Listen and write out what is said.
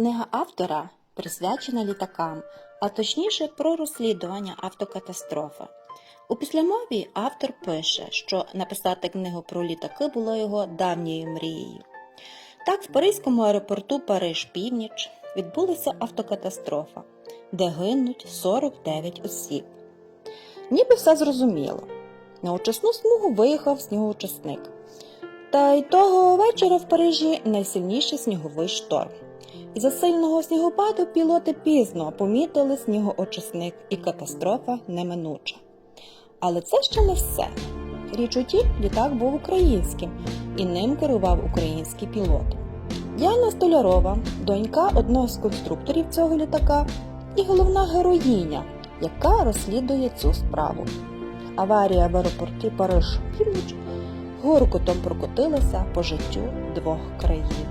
Книга автора присвячена літакам, а точніше про розслідування автокатастрофи. У післямові автор пише, що написати книгу про літаки було його давньою мрією. Так, в Паризькому аеропорту Париж Північ відбулася автокатастрофа, де гинуть 49 осіб. Ніби все зрозуміло. На очисну смугу виїхав снігоочисник. Та й того вечора в Парижі найсильніший сніговий шторм. І за сильного снігопаду пілоти пізно помітили снігоочисник і катастрофа неминуча. Але це ще не все. Річ у тім, літак був українським, і ним керував український пілот. Діана Столярова, донька одного з конструкторів цього літака, і головна героїня, яка розслідує цю справу. Аварія в аеропорті Париж Північ горкотом прокотилася по життю двох країн.